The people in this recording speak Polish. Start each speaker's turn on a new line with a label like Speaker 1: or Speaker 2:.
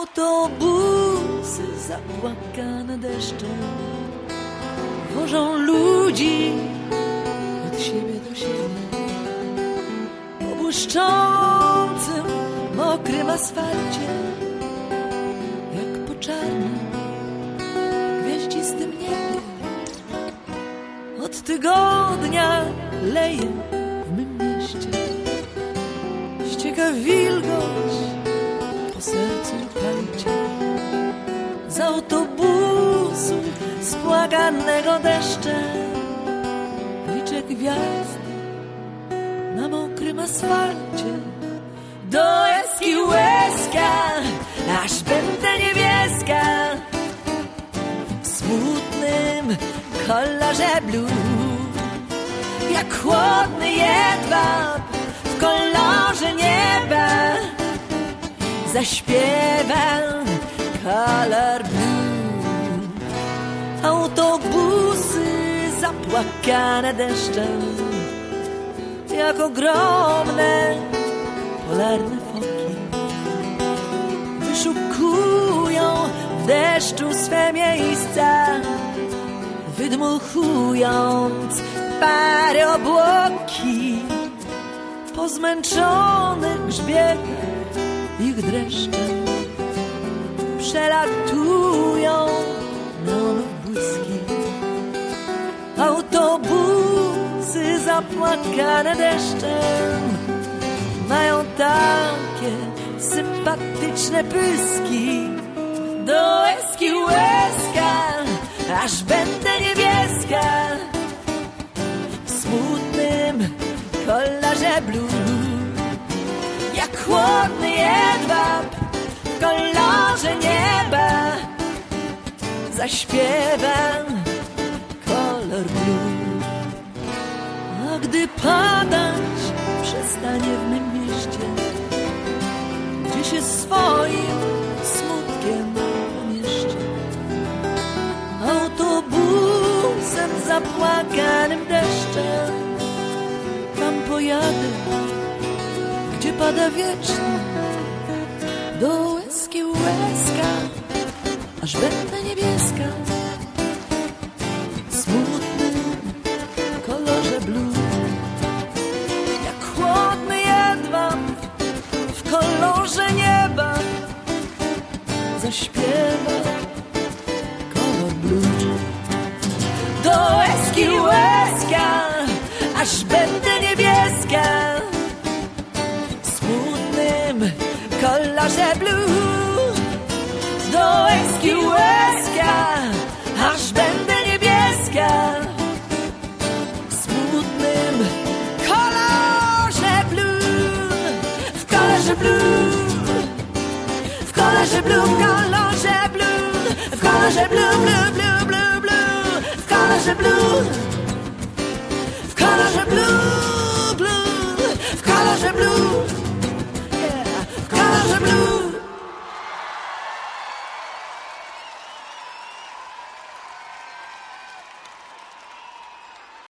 Speaker 1: Autobusy zapłakane deszczem wożą ludzi od siebie do siebie po błyszczącym, mokrym asfalcie jak po czarnym, gwieździstym niebie. Od tygodnia leje w mym mieście, ścieka wilgoć po sercu. Z autobusu spłaganego deszczem liczę gwiazdy na mokrym asfalcie. Do eski łezka, aż będę niebieska w smutnym kolorze blue. Jak chłodny jedwab zaśpiewam kolor blue. Autobusy zapłakane deszczem, jak ogromne polarne foki. Wyszukują w deszczu swe miejsca, wydmuchując pary obłoki. Po zmęczonych grzbietach ich dreszczem przelatują neonów błyski. Autobusy zapłakane deszczem mają takie sympatyczne pyski. Do eski łezka, aż będę niebieska w smutnym kolorze blue. Jak chłodny jedwab w kolorze nieba zaśpiewam kolor blue. A gdy padać przestanie w mym mieście, gdzie się swoim pada wiecznie, do łezki łezka, aż będę niebieska, w smutnym kolorze blue. Jak chłodny jedwab w kolorze nieba zaśpiewa kolor blue. Do eski łezka, aż będę kolorze blue. Do eski łezka, aż będę niebieska. W smutnym kolorze blue, w kolorze blue, w kolorze blue, w kolorze blue, w kolorze blue, blue, blue, blue, blue, w kolorze blue.